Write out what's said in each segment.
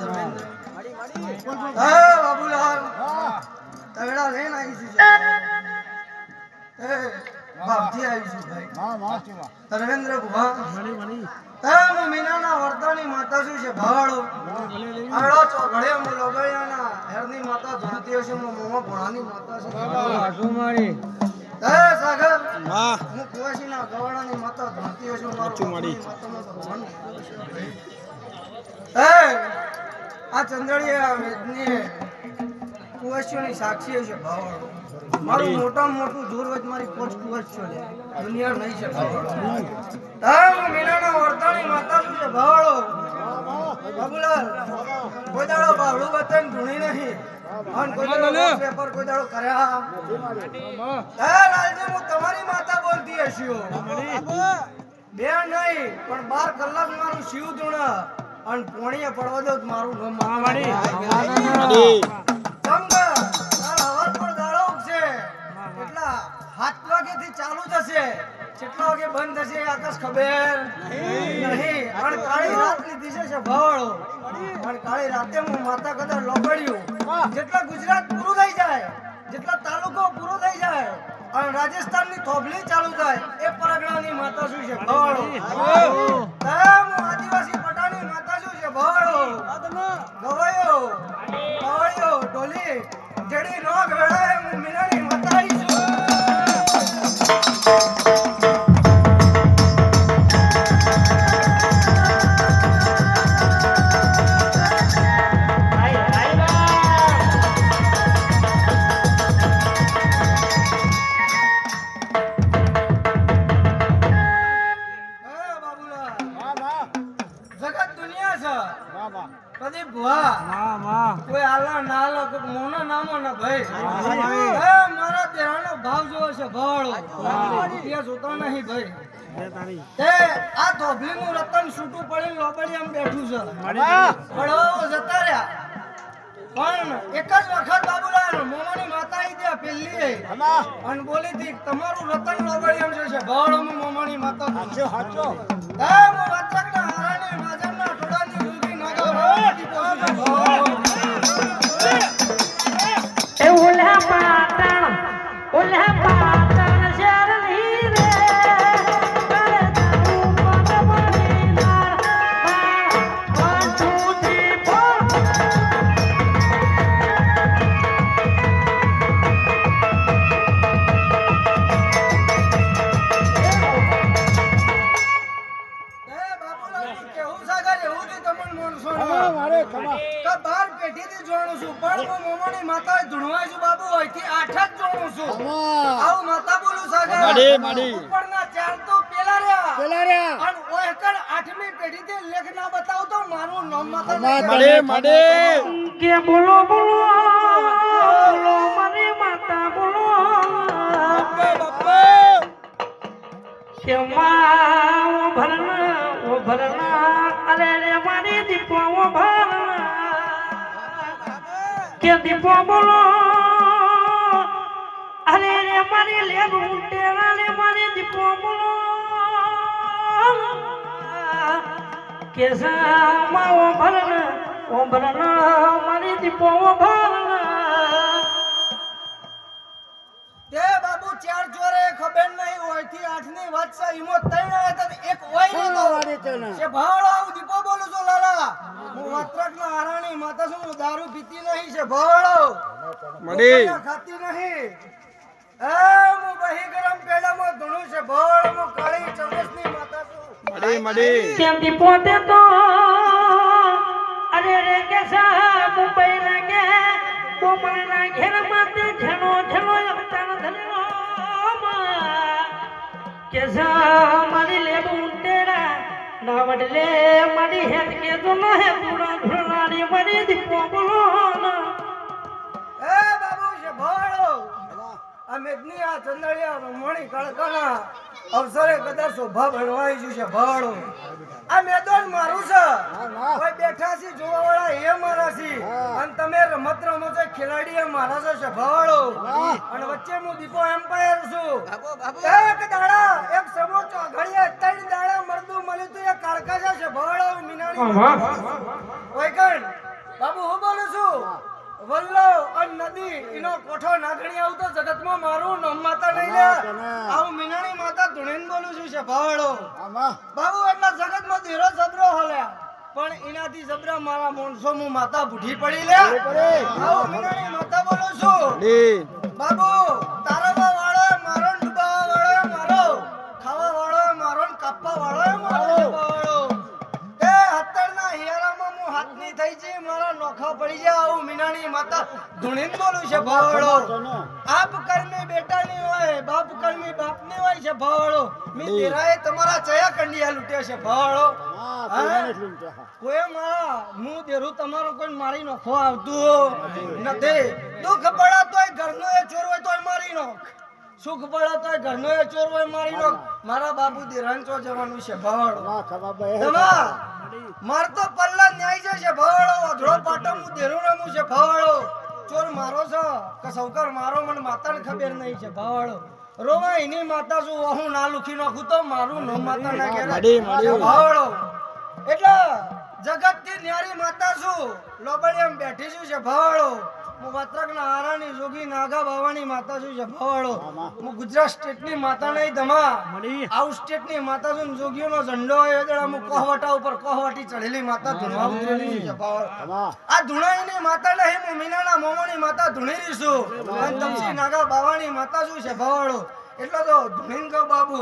ધર્મેન્દ્ર. હા બાબુલાલ. તગડા લઈને આવી છું એ આવી છું ભાઈ. ધર્મેન્દ્ર ભુવા તમ મીનાના વર્તાની માતા શું છે ભાવાળો. આડો ચોઘડે મુ લોગળિયાના હેરની માતા ધણતી હશે મુ મોમા ભણાની માતા છે. હું કુવાસીના ગવાડાની માતા મારું આ વેદની કુવાસીઓની સાક્ષી છે ભાવાળો. મારું મોટું જોર મારી કોચ કુવાસીઓ દુનિયા નહીં છે તમ મીનાના વર્તાની માતા છે ભાવાળો. બાબુલાલ કોઈ દાડો બાવળું વતન ધૂણી નહીં. અને કોઈ દાડો લોક પેપર કોઈ દાડો કર્યા. હે લાલજી હું તમારી માતા બોલતી હશીઓ. બે નહીં પણ બાર કલાક મારું શિવ ધૂણ અને પોણીએ પડવા દો તો મારું નામ મારી. સમજા પર દાડો ઉગશે. કેટલા સાત વાગેથી ચાલુ થશે કેટલા વાગે બંધ થશે આકાશ ખબર. નહીં. અને કાળી રાત લીધી છે છે ભાવળો અને કાળી રાતે હું માતા કદાચ લોબડ્યું જેટલા ગુજરાત પૂરું થઈ જાય જેટલા તાલુકો પૂરો થઈ જાય અને રાજસ્થાનની થોભલી ચાલુ થાય એ પરગણાની માતા શું છે આદિવાસી પટાની માતા ભુવા ના આલા કોઈ મોના નામો ના ભાઈ. હે મારા દેહાનો ભાવ જોવો છે ભાવળો. ત્યાં જોતો નહીં ભાઈ. તે આ ધોબલીનું રતન છૂટું પડીને લોબડી આમ બેઠું છે. પડવાઓ જતા રહ્યા. પણ એક જ વખત બાબુલાલ મોમાની માતા આવી ત્યાં પેલી અને બોલી હતી તમારું રતન લોબડી આમ છે મોમાની માતા. હે હું વાચકના உலக பாத்தாளம் உலக பா માડી, માડી. ઉપરના ચાર તો પેલા રહ્યા. અને ઓય એકડ આઠમી તે લેખ ના બતાવ તો મારું નામ માતા માડે માડે. કે બોલો બોલો બોલો મને માતા બોલો. કે મા ઓ ભરના ઓ ભરના અરે રે મારી દીપો ઓ ભરના કે દીપો બોલો. અરે રે મારી લેરું ટેરા રે મારી દીપો બોલો કે સામા ઓ ભરના ઓ મારી દીપો ઓ ભરના બાબુ ચાર ચોરે ખબર નહીં ઓયથી આઠની વાત છે ઈમો હતા એક ઓય નતો છે ભાવળો દીપો બોલું છું લાલા. હું વાત્રકના હારાણી માતા છું દારૂ પીતી નહીં છે ભાવળો માડી. ખાતી નહીં. માડી માડી ત્યાંથી પોતે તો અરે રે કે સા મુંબઈ ના કે બોમણ ના ઘેર માતે ઝણો ઝણો અવતાર ધન્યો કે સા મારી લેબુ તેરા ના વડલે મારી હેત કે તો ન હે પૂરા ધુણાની મારી દીપો બોલો ના એ બાબુ છે ભાવળો આ મેઘની આ ચંદડિયા રમણી કળકણા અવસરે કદાચ શોભા ભણવાઈ છે ભાવળો આ મેદાન મારું છે. કોઈ બેઠા છે જોવા વાળા એ મારા છે. અને તમે રમત રમો છો ખેલાડી એ મારા છો સભાવાળો અને વચ્ચે હું દીપો એમ્પાયર છું. એક દાડા એક સમોચો ઘડીએ ત્રણ દાડા મરદું મળ્યું તું એ કાળકા છે સભાવાળો મીનાણી ઓય કણ બાબુ હું બોલું છું વલ્લો અન નદી એનો કોઠો નાગણી આવતો જગતમાં મારું નામ માતા નહીં લે. આવું મીનાણી માતા ધુણીન બોલું છું છે ભાવાળો બાબુ એટલા જગતમાં ધીરો જબરો હલ્યા પણ એનાથી જબરા મારા મોણસો હું માતા ભૂઠી પડી લે. આવું મીનાણી માતા બોલું છું. બાબુ પડી જાય આવું મીનાની માતા. ધૂણીન બોલું છે ભાવળો. આપ કર્મી બેટાની હોય બાપ કર્મી બાપની હોય છે ભાવળો. મી તેરાએ તમારા ચયા કંડિયા લૂટ્યો છે ભાવળો. કોઈ મારા હું દેરું તમારો કોઈ મારી નોખો આવતું નથી. દુઃખ પડા તોય ઘરનો એ ચોર હોય તોય મારી નોખ. સુખ પડે તો ઘરનો એ ચોર હોય મારી નોખ. મારા બાબુ દેરાન ચો જવાનું છે ભાવળો. તમા માર તો પલ્લા ન્યાય છે ભાવળો અધળો પાટો હું દેરું રમું છે ભાવળો ચોર મારો છે. કે સૌકર મારો મને માતાને ખબર નહીં છે ભાવળો રોવા એની માતા શું હું ના લુખી નાખું તો મારું ન માતા ના ઘેર. ભાવળો એટલે જગતથી ન્યારી માતા છું. એમ બેઠી છું છે ભાવળો હું વત્રકના હારાની જોગી નાગા બાવાની માતા છું છે ભાવળો હું ગુજરાત સ્ટેટની માતા નહીં ધમા. આઉટ સ્ટેટની માતા છું જોગીઓનો ઝંડો હોય હું કોહવટા ઉપર કોહવટી ચડેલી માતા ધૂણવા ઉતરેલી છું છે આ ધૂણાઈની માતા નહીં હું મીનાના મોમોની માતા ધૂણેલી છું. અને તમસી નાગા બાવાની માતા શું છે ભાવળો એટલો તો ધૂણીને કહું બાબુ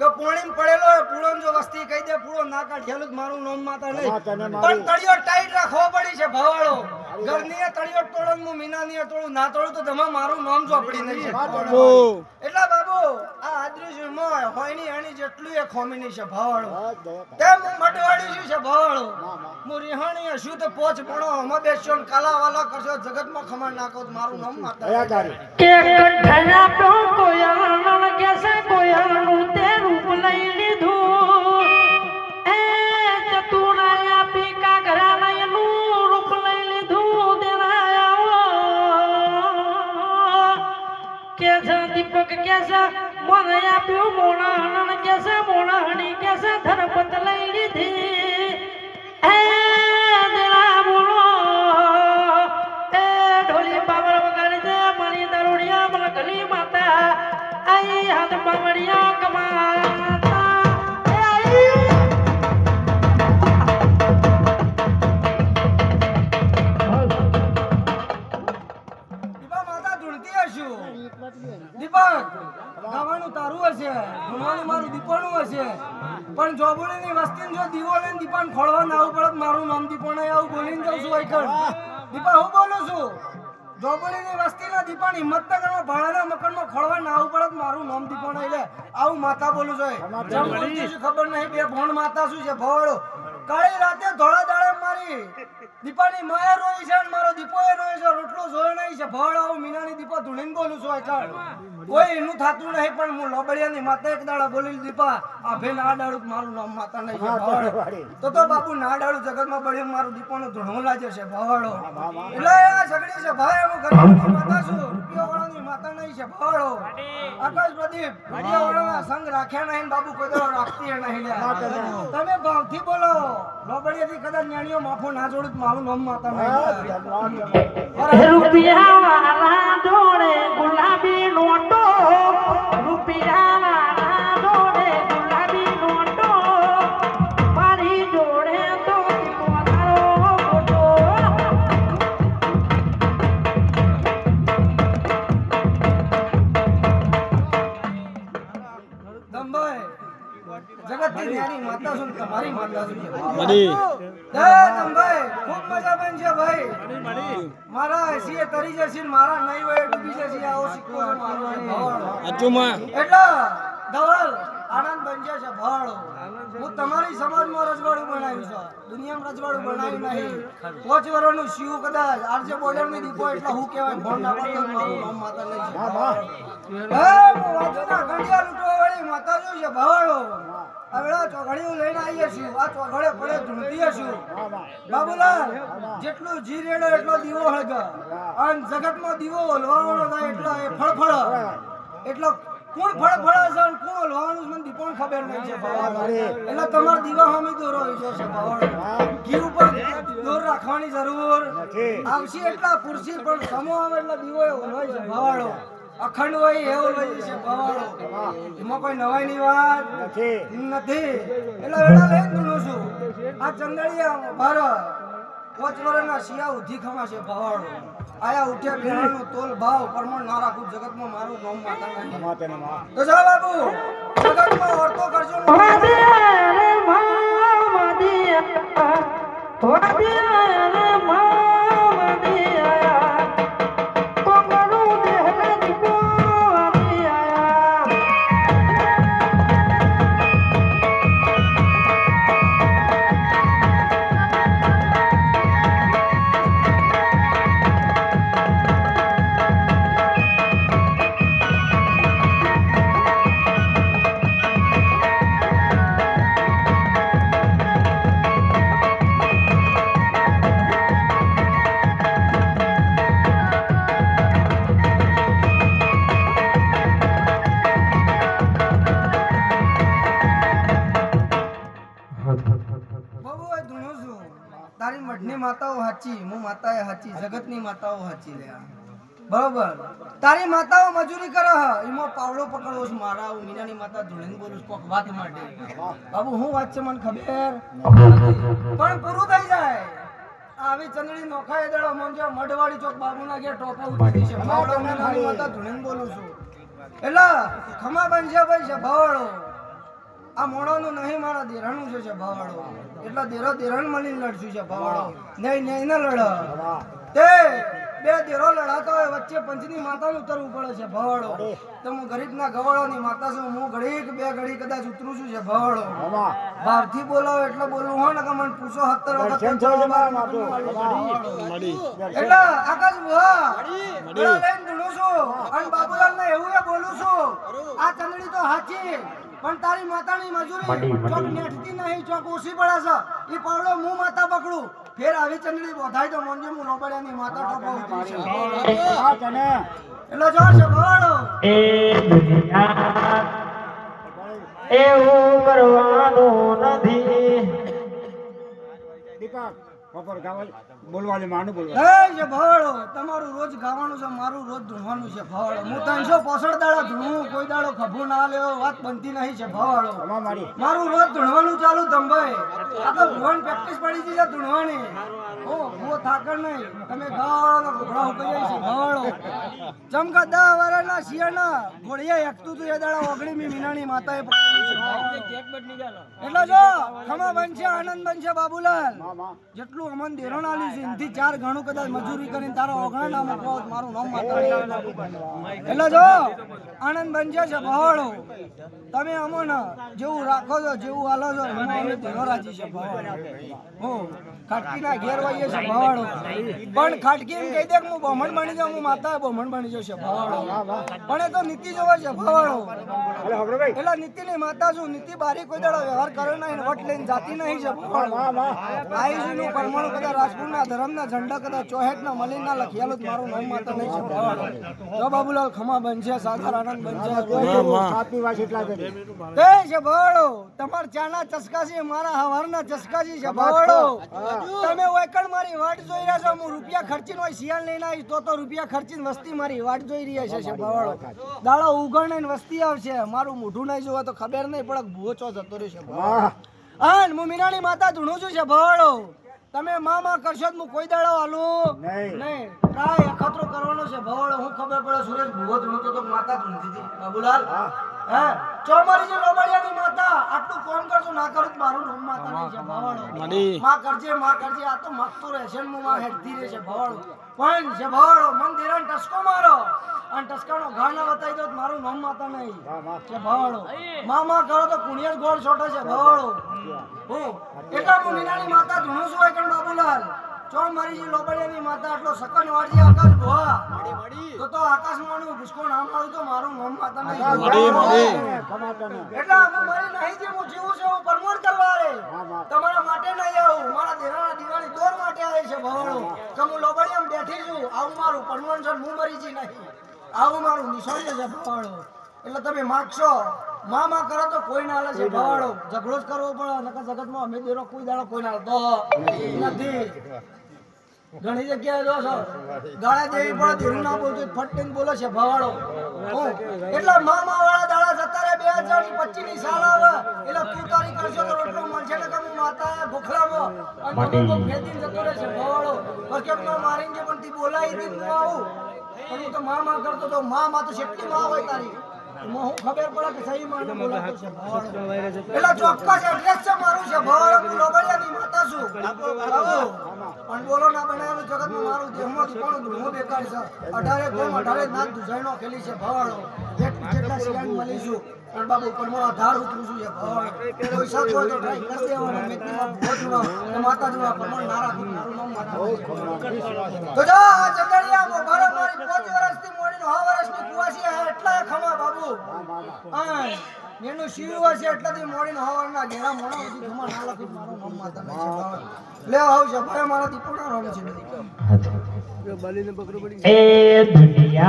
કે પોણીમ પડેલો હોય પૂળો જો વસ્તી કહી દે પૂળો ના કાઢેલું મારું નોમ માતા નહીં. પણ તળિયો ટાઈટ રાખવો પડી છે ભાવાળો. ઘરની તળિયો તોડો હું મીનાની તોડું ના તોડું તો તમે મારું નામ ચોપડી નહીં એટલે બાબુ આ આદરી મોય હોયની એની જેટલું એ ખોમીની છે ભાવાળો. તેમ મટવાડી શું છે ભાવાળો. હું રિહાણી શું તો પોચ ભણો હમ બેસ્યો ને કાલા વાલા કરશો જગતમાં ખમણ નાખો મારું નામ માતા કે કંઠના તો કોયલ દીપક કે છે મને આપ્યું મોણાહણ કે છે મોણાહણી કે છે? વસ્તીને જો દીવો લઈને દીપાન ખોળવા ના આવું પડે મારું નામ દીપો આવું બોલીને જાઉં છું આઈકણ દીપા હું બોલું છું? જોબુડીની વસ્તીના દીપાની હિંમતનગરમાં ભાડાના મકાનમાં ખોળવા ના આવું પડે મારું નામ દીપો એટલે આવું માતા બોલું છું ખબર નહીં બે ભોણ માતા શું છે? ભવાડો કાળી રાતે ધોળા દાડે મારી દીપાની માયા રોઈ છે મારો દીપો એ રોઈ છે રોટલો જોયો નહીં છે. ભવાડો આવું મીનાની દીપા ધૂણીને બોલું છું આઈકણ કોઈ એનું થતું નહીં પણ હું લોબડિયાની માતા એક દાડા બોલી દીપા આ ભેન આ ડાળું મારું નામ માતા નહીં તો તો બાપુ ના ડાળું જગતમાં બળ્યું મારું દીપોનું ધૂણવું લાગે છે ભવાડો. એટલે આ સગડી છે ભાઈ હું ગરીબની માતા છું રૂપિયા વાળાની માતા નહીં છે ભવાડો. આકાશ પ્રદીપ રૂપિયા વાળાના સંગ રાખ્યા નહીં બાપુ કોઈ દાડો રાખતી નહીં. તમે ભાવથી બોલો. લોબડિયાથી કદાચ ન્યાણીઓ માફો ના જોડું મારું નામ માતા નહીં રૂપિયા વાળા રૂપિયા માતા છું તમારી માતા છું. મળી દમભાઈ ખૂબ મજા બન છે ભાઈ. મારા એસીએ તરી જશે ને મારા નહીં હોય ડૂબી જશે આવો સિક્કો છે મારો. અચુમાં. એટલે ધવલ આનંદ બન છે ભળ હું તમારી સમાજમાં રજવાડું બનાવ્યું છે. દુનિયામાં રજવાડું બનાવ્યું નહીં. કોચ વર્ષનું શિવ કદાચ આરજે બોલરની દીપો એટલે હું કહેવાય ભણ ના પડતો તો મારું નામ માતા નહીં. છે માતા શું છે ભાવાડો. હવે ચોઘડીઓ લઈને આવીએ છીએ. આ ચોઘડે પડે ધૂણતી હશું બાબુલાલ, જેટલું જી રેડો એટલો દીવો હળગ. અને જગતમાં દીવો ઓલવાવાનો થાય એટલો એ એટલો કોણ ફળફળ છે કોણ છે દીપોણ ખબર નહીં છે એટલે તમારે દીવા સામે દોરો હોય છે. ઘી રાખવાની જરૂર. આવશે એટલા પુરસી, પણ સમો આવે એટલે દીવો એ છે અખંડ હોય એવો લઈ છે એમાં કોઈ નવાઈની વાત નથી. એટલે વેળા લઈ દઉં છું. આ ચંદળિયા ભારત પોચ વર્ષના શિયા ઉધી ખમા છે ભવાડો. આયા ઉઠ્યા ભેળાનો તોલ ભાવ પરમણ ના રાખું જગતમાં મારું નામ માતા નહીં. તો જા બાબુ જગતમાં વર્તો કરજો ને. રે મા વાદિયા વાદિયા રે મા બાબુ આ ધૂણું છું. તારી મઢની માતાઓ હાચી હું માતાએ હાચી જગતની માતાઓ હાચી લે બરોબર. તારી માતાઓ મજૂરી કરે હ, એમાં પાવડો પકડવો છું, મારા હું મીનાની માતા ધૂણીને બોલું છું, કોક વાત માટે. બાબુ, હું વાત છે મને ખબર? પણ પૂરું થઈ જાય. આવી ચંદડી નોખાય દડો મોંજો મઢવાડી ચોક બાબુના ઘેર ટોપો ઉઠી છે. પાવડો મીનાની માતા ધૂણીને બોલું છું. એટલે ખમા બનશે ભાઈ છે ભવાડો આ મોણોનું નહીં મારા દેરાણું છે છે એટલા દેરો દેરાણ મળીને લડશું છે ભવાડો નહીં નહીં ના લડ. તે બે દેરો લડાતા હોય વચ્ચે પંચની માતાનું ઉતરવું પડે છે ભવાડો તો હું ગરીબના ગવાળોની માતા છું હું ઘડીક બે ઘડી કદાચ ઉતરું છું છે ભવાડો ભાવથી બોલાવો એટલે બોલવું હોય ને કે મને પૂછો સત્તર વખત એટલે આકાશ લઈને ધૂણું છું. અને બાબુલાલ ને એવું એ બોલું છું આ ચંદડી તો હાચી. પણ તારી માતાની મજૂરી ચોક નેઠતી નહીં ચોક ઓછી પડે છે ઈ પાવડો હું માતા પકડું. ફેર આવી ચંદડી બોધાય તો મોંજે હું રોબડિયાની માતા ટોપો ઉતરી છે. એટલે જો છે ભવાડો એ દુનિયા એવું કરવાનું નથી. બોલવાની માનો બોલવા એ છે ભવાડો તમારું રોજ ગાવાનું છે મારું રોજ ધૂણવાનું છે ભવાડો હું ત્રણસો પોસઠ દાડા ધૂણું? કોઈ દાડો ખભું ના લેવો વાત બનતી નહીં છે તમા મારી. મારું રોજ ધૂણવાનું ચાલુ ધંભાઈ. આ તો ભુવન પ્રેક્ટિસ પડી ગઈ છે ધૂણવાની. ઓ હું થાકર નહીં. તમે ગાવાળો ઘોડા જાય છે ગાવાળો ચમકા દા વાળાના શિયાળના ઘોડિયા એકતું તું એ દાડા ઓગણી મી મીનાની માતાએ પકડેલું છે એટલે જો ખમા બનશે આનંદ બનશે બાબુલાલ. જેટલું અમન દેરણ આલ્યું છે એનથી ચાર ગણું કદાચ મજૂરી કરીને તારો ઓગણા ના મૂકવા મારું નામ માતા એટલે જો આનંદ બનશે છે ભવાડો તમે અમને જેવું રાખો છો જેવું હાલો છો એમાં અમે દેરો રાજી છે હો ખાટકીના ઘેર વહીએ છે ભવાડો. પણ ખાટકી એમ કહી દે કે હું બમણ બની જાઉં હું માતા બમણ બની જાઉં છે ભવાડો. પણ એ તો નીતિ જોવે છે ભવાડો. એટલે નીતિ ની નીતિની માતા છું નીતિ બારી કોઈ દાડો વ્યવહાર કરે નહીં ને વટ લઈને જાતી નહીં છે ભવાડો. આયુષનું પરમાણુ કદાચ રાજપૂતના ધર્મના ઝંડા કદાચ ચોહેટના મલિન ના જ મારું નામ માતા નહીં છે ભવાડો. જો બાબુલાલ ખમા બનશે સાગર આનંદ બનશે સાતમી વાત એટલા છે. ભવાડો તમાર ચાના ચસકા મારા હવારના ચસકા છે ભવાડો તમે ઓયકણ મારી વાટ જોઈ રહ્યા છો હું રૂપિયા ખર્ચીને હોય શિયાળ લઈને આવીશ તો તો રૂપિયા ખર્ચીને વસ્તી મારી વાટ જોઈ રહ્યા છે ભવાડો દાડો ઉગણ ને વસ્તી આવશે. મારું મોઢું નહીં જોવા તો ખબર નહીં પડે ભૂચો જતો રહેશે હા હું મીનાની માતા ધૂણું છું છે ભવાડો તમે મામા માં કરશો તો હું કોઈ દાડો હાલું? નહીં. નહીં. કાંઈ અખતરો કરવાનો છે. ભવળ હું ખબર પડે સુરેશ ભૂવો ધૂણતો તો માતા ધૂણતી હતી બાબુલાલ? હે. ચોમારી જે લોબડિયાની માતા. આટલું કોણ કરજો ના કરું તો મારું નામ માતા નહીં છે. ભવળમાં કરજે માં કરજે. આ તો મસ્તો રહેશે ને હું માં હેડતી રહેશે ભવળ પણ છે ભવળ મન ધીરણ ટસકો મારો. અને ટસકાનો ઘા ના બતાવી દો તો મારું નામ માતા નહીં. છે ભવાડો. માં માં કરો તો પુણ્ય જ ગોળ છોટે છે ભવાડો. હું એટલા હું મીનાની માતા ધૂણું છું એકણ બાબુલાલ? ચો મારી જે લોબડિયાની માતા આટલો સકન વાળી આકાશ ભોવા? તો તો આકાશમાંનું ભૂસકો નામ આવ્યું તો મારું નામ માતા નહીં. એટલે હું મારી નહીં જે હું જીવું છું હું પરમોડ કરવા રે તમારા માટે નહીં આવું. મારા દેરાના દિવાળી દોર માટે આવે છે ભવાણો. કે હું લોબડિયામાં બેઠી છું. આવું મારું પરમોડ છે હું મરી જી નહીં. આવું મારું નિશાની છે ભવાણો. એટલે તમે માગશો માં માં કરો તો કોઈ ના હાલે છે ભવાડો. ઝઘડો જ કરવો પડે નકર જગતમાં અમે દેરો કોઈ દાડો કોઈ ના નથી. ઘણી જગ્યાએ જો છો ગાળા દેવી પણ ધીરું ના બોલતું ફટીને બોલે છે ભવાડો. એટલે મામા વાળા દાડા સત્તારે બે હજારની પચીસની સાલ આવે. એટલે તું તારી કરશો તો રોટલો મળશે ને તમે માતા ભૂખલામાં અને ફેદીને જતો રહે છે ભવાડો. બકેટમાં મારીને જે પણ તી બોલાવી હતી હું આવું. પણ હું તો મામા કરતો તો મામા તો શેટલી માં હોય તારી. હું ખબર પડે કે સહી માં બોલાતો છે એટલે ચોક્કસ એડ્રેસ છે મારું છે ભવાડો હું લોબડિયાની માતા છું. પણ બોલો ના બનાવેલું જગતમાં મારું દેહમાંથી કોણ હું બેકાર છે? અઢારે કોમ અઢારે નાથ દુજાઈનો ખેલી છે ભવાડો એક જેટલા સિયાન મળી છું. પણ બાબુ પણ હું આધાર ઉતરું છું કોઈ શક હોય તો ટ્રાય કરી દેવાનો ભોજનો ને માતાજીમાં પણ નારા માતા તો જો આ ચંદડિયા મોભારો મારી પાંચ વર્ષથી મોડીનો છ વર્ષની કુવાસી આ એટલા ખમા બાબુ. હા એનું શિવ હશે એટલાથી મોડીને હવારના ઘેરા મોડા સુધી ખમા ના લખી મારો નામ માતા લે આવશે ભાઈ મારા દીપોડા રમ છે એ દુનિયા